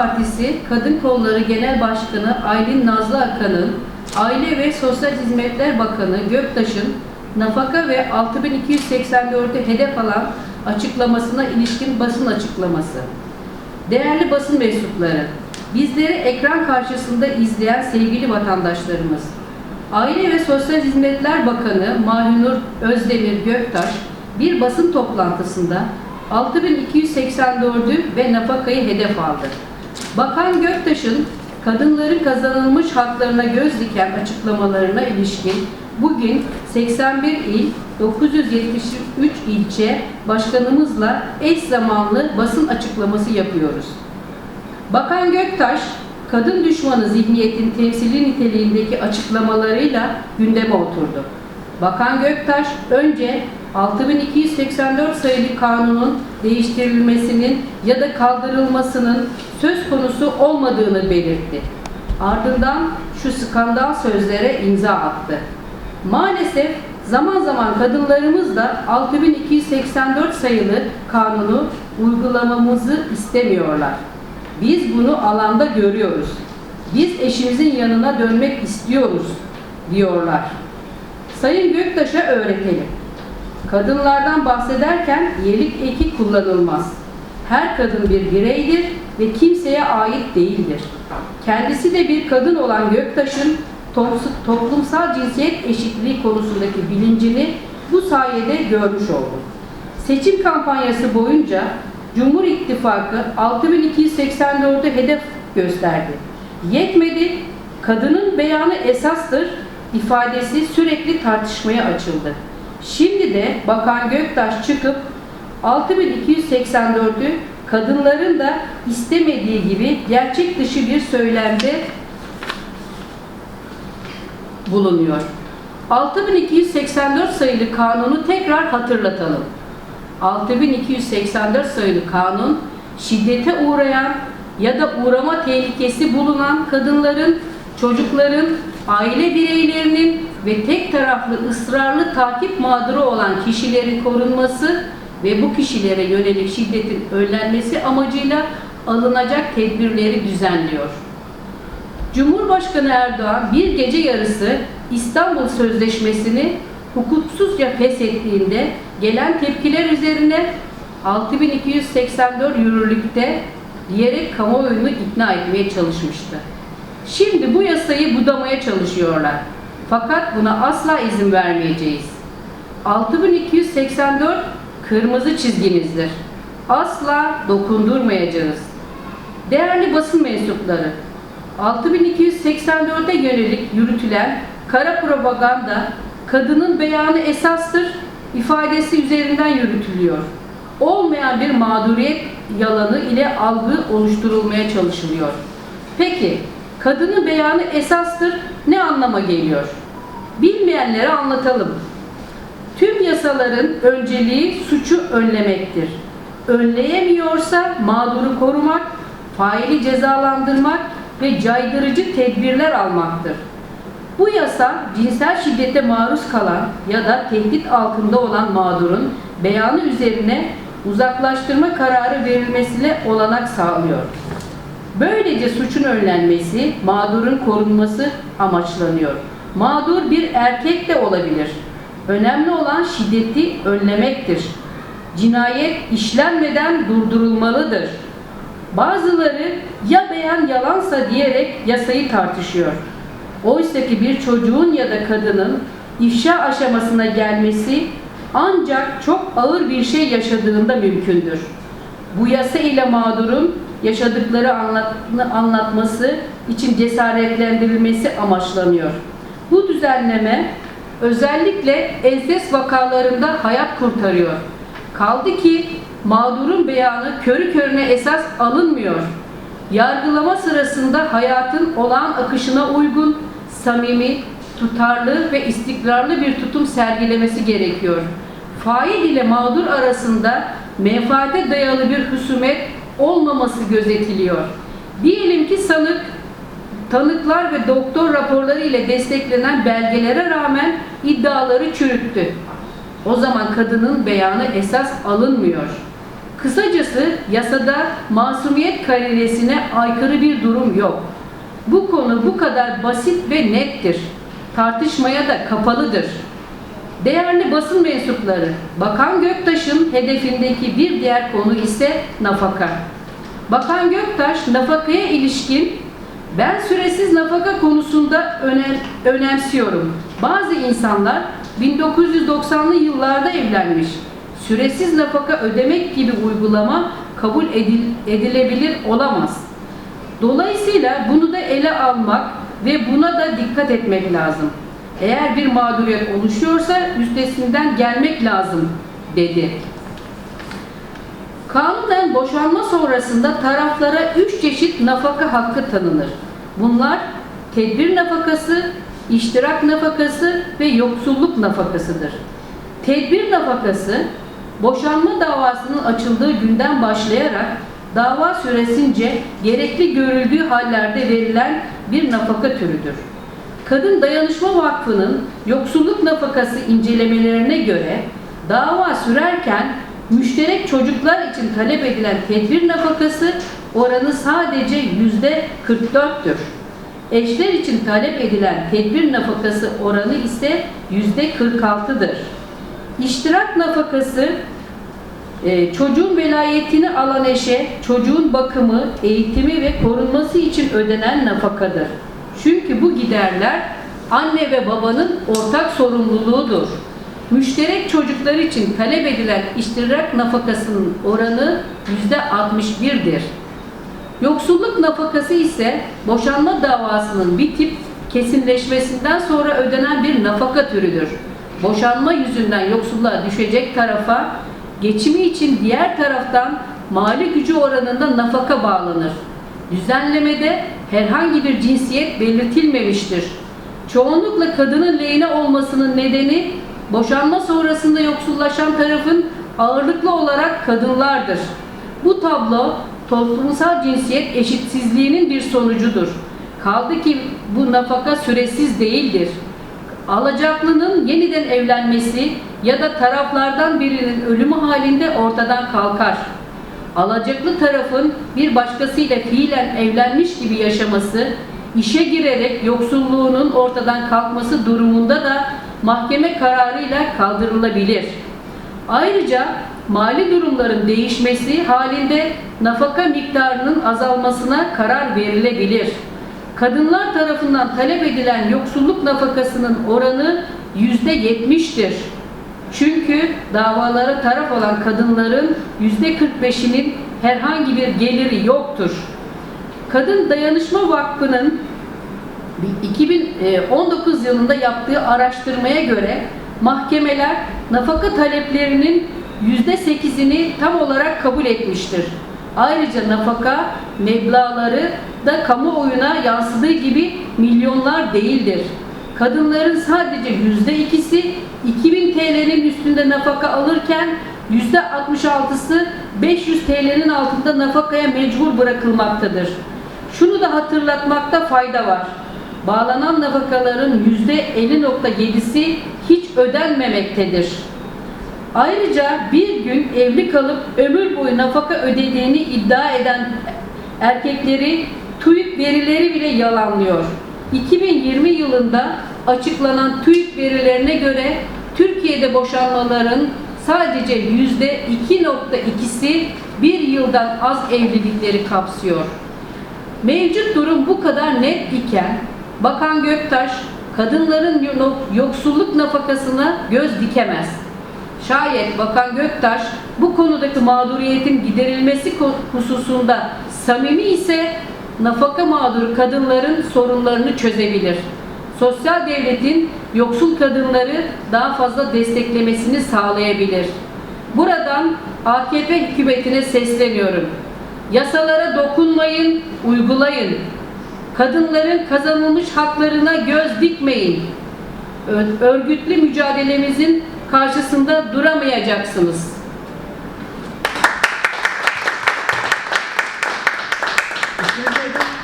Partisi Kadın Kolları Genel Başkanı Aylin Nazlı Akan'ın, Aile ve Sosyal Hizmetler Bakanı Göktaş'ın nafaka ve 6284'ü hedef alan açıklamasına ilişkin basın açıklaması. Değerli basın mensupları, bizleri ekran karşısında izleyen sevgili vatandaşlarımız, Aile ve Sosyal Hizmetler Bakanı Mahinur Özdemir Göktaş bir basın toplantısında 6284'ü ve nafakayı hedef aldı. Bakan Göktaş'ın kadınların kazanılmış haklarına göz diken açıklamalarına ilişkin bugün 81 il, 973 ilçe başkanımızla eş zamanlı basın açıklaması yapıyoruz. Bakan Göktaş, kadın düşmanı zihniyetin temsili niteliğindeki açıklamalarıyla gündeme oturdu. Bakan Göktaş önce 6284 sayılı kanunun değiştirilmesinin ya da kaldırılmasının söz konusu olmadığını belirtti. Ardından şu skandal sözlere imza attı. Maalesef zaman zaman kadınlarımız da 6284 sayılı kanunu uygulamamızı istemiyorlar. Biz bunu alanda görüyoruz. Biz eşimizin yanına dönmek istiyoruz diyorlar. Sayın Göktaş'a öğretelim. Kadınlardan bahsederken iyilik eki kullanılmaz. Her kadın bir bireydir ve kimseye ait değildir. Kendisi de bir kadın olan Göktaş'ın toplumsal cinsiyet eşitliği konusundaki bilincini bu sayede görmüş olduk. Seçim kampanyası boyunca Cumhur İttifakı 6284'ü hedef gösterdi. Yetmedi, kadının beyanı esastır ifadesi sürekli tartışmaya açıldı. Şimdi de Bakan Göktaş çıkıp 6284'ü kadınların da istemediği gibi gerçek dışı bir söylemde bulunuyor. 6284 sayılı kanunu tekrar hatırlatalım. 6284 sayılı kanun şiddete uğrayan ya da uğrama tehlikesi bulunan kadınların, çocukların, aile bireylerinin ve tek taraflı ısrarlı takip mağduru olan kişilerin korunması ve bu kişilere yönelik şiddetin önlenmesi amacıyla alınacak tedbirleri düzenliyor. Cumhurbaşkanı Erdoğan bir gece yarısı İstanbul Sözleşmesi'ni hukuksuzca feshettiğinde gelen tepkiler üzerine 6284 yürürlükte diyerek kamuoyunu ikna etmeye çalışmıştı. Şimdi bu yasayı budamaya çalışıyorlar. Fakat buna asla izin vermeyeceğiz. 6284 kırmızı çizgimizdir. Asla dokundurmayacağız. Değerli basın mensupları, 6284'e yönelik yürütülen kara propaganda kadının beyanı esastır ifadesi üzerinden yürütülüyor. Olmayan bir mağduriyet yalanı ile algı oluşturulmaya çalışılıyor. Peki, kadının beyanı esastır ne anlama geliyor? Bilmeyenlere anlatalım. Tüm yasaların önceliği suçu önlemektir. Önleyemiyorsa mağduru korumak, faili cezalandırmak ve caydırıcı tedbirler almaktır. Bu yasa cinsel şiddete maruz kalan ya da tehdit altında olan mağdurun beyanı üzerine uzaklaştırma kararı verilmesine olanak sağlıyor. Böylece suçun önlenmesi, mağdurun korunması amaçlanıyor. Mağdur bir erkek de olabilir. Önemli olan şiddeti önlemektir. Cinayet işlenmeden durdurulmalıdır. Bazıları ya beyan yalansa diyerek yasayı tartışıyor. Oysa ki bir çocuğun ya da kadının ifşa aşamasına gelmesi ancak çok ağır bir şey yaşadığında mümkündür. Bu yasa ile mağdurun yaşadıkları anlat, anlatması için cesaretlendirilmesi amaçlanıyor. Düzenleme özellikle ensest vakalarında hayat kurtarıyor. Kaldı ki mağdurun beyanı körü körüne esas alınmıyor. Yargılama sırasında hayatın olağan akışına uygun, samimi, tutarlı ve istikrarlı bir tutum sergilemesi gerekiyor. Fail ile mağdur arasında menfaate dayalı bir husumet olmaması gözetiliyor. Diyelim ki sanık tanıklar ve doktor raporları ile desteklenen belgelere rağmen iddiaları çürüttü. O zaman kadının beyanı esas alınmıyor. Kısacası yasada masumiyet karinesine aykırı bir durum yok. Bu konu bu kadar basit ve nettir. Tartışmaya da kapalıdır. Değerli basın mensupları, Bakan Göktaş'ın hedefindeki bir diğer konu ise nafaka. Bakan Göktaş nafakaya ilişkin ben süresiz nafaka konusunda önem, önemsiyorum. Bazı insanlar 1990'lı yıllarda evlenmiş. Süresiz nafaka ödemek gibi uygulama kabul edil, edilebilir olamaz. Dolayısıyla bunu da ele almak ve buna da dikkat etmek lazım. Eğer bir mağduriyet oluşuyorsa üstesinden gelmek lazım dedi. Kanunen boşanma sonrasında taraflara üç çeşit nafaka hakkı tanınır. Bunlar tedbir nafakası, iştirak nafakası ve yoksulluk nafakasıdır. Tedbir nafakası, boşanma davasının açıldığı günden başlayarak dava süresince gerekli görüldüğü hallerde verilen bir nafaka türüdür. Kadın Dayanışma Vakfı'nın yoksulluk nafakası incelemelerine göre dava sürerken müşterek çocuklar için talep edilen tedbir nafakası oranı sadece yüzde 44'tür. Eşler için talep edilen tedbir nafakası oranı ise yüzde 46'dır. İştirak nafakası e, çocuğun velayetini alan eşe çocuğun bakımı, eğitimi ve korunması için ödenen nafakadır. Çünkü bu giderler anne ve babanın ortak sorumluluğudur. Müşterek çocuklar için talep edilen iştirak nafakasının oranı %61'dir. Yoksulluk nafakası ise boşanma davasının bitip kesinleşmesinden sonra ödenen bir nafaka türüdür. Boşanma yüzünden yoksulluğa düşecek tarafa geçimi için diğer taraftan mali gücü oranında nafaka bağlanır. Düzenlemede herhangi bir cinsiyet belirtilmemiştir. Çoğunlukla kadının lehine olmasının nedeni boşanma sonrasında yoksullaşan tarafın ağırlıklı olarak kadınlardır. Bu tablo toplumsal cinsiyet eşitsizliğinin bir sonucudur. Kaldı ki bu nafaka süresiz değildir. Alacaklının yeniden evlenmesi ya da taraflardan birinin ölümü halinde ortadan kalkar. Alacaklı tarafın bir başkasıyla fiilen evlenmiş gibi yaşaması, işe girerek yoksulluğunun ortadan kalkması durumunda da mahkeme kararıyla kaldırılabilir. Ayrıca mali durumların değişmesi halinde nafaka miktarının azalmasına karar verilebilir. Kadınlar tarafından talep edilen yoksulluk nafakasının oranı yüzde yetmiştir. Çünkü davalara taraf olan kadınların yüzde 45'inin herhangi bir geliri yoktur. Kadın Dayanışma Vakfı'nın 2019 yılında yaptığı araştırmaya göre mahkemeler nafaka taleplerinin yüzde sekizini tam olarak kabul etmiştir. Ayrıca nafaka meblağları da kamuoyuna yansıdığı gibi milyonlar değildir. Kadınların sadece yüzde ikisi 2000 TL'nin üstünde nafaka alırken yüzde 66'sı 500 TL'nin altında nafakaya mecbur bırakılmaktadır. Şunu da hatırlatmakta fayda var. Bağlanan nafakaların yüzde 50.7'si hiç ödenmemektedir. Ayrıca bir gün evli kalıp ömür boyu nafaka ödediğini iddia eden erkekleri TÜİK verileri bile yalanlıyor. 2020 yılında açıklanan TÜİK verilerine göre Türkiye'de boşanmaların sadece yüzde 2.2'si bir yıldan az evlilikleri kapsıyor. Mevcut durum bu kadar net iken Bakan Göktaş kadınların yoksulluk nafakasına göz dikemez. Şayet Bakan Göktaş bu konudaki mağduriyetin giderilmesi hususunda samimi ise nafaka mağduru kadınların sorunlarını çözebilir. Sosyal devletin yoksul kadınları daha fazla desteklemesini sağlayabilir. Buradan AKP hükümetine sesleniyorum. Yasalara dokunmayın, uygulayın. Kadınların kazanılmış haklarına göz dikmeyin. Örgütlü mücadelemizin karşısında duramayacaksınız.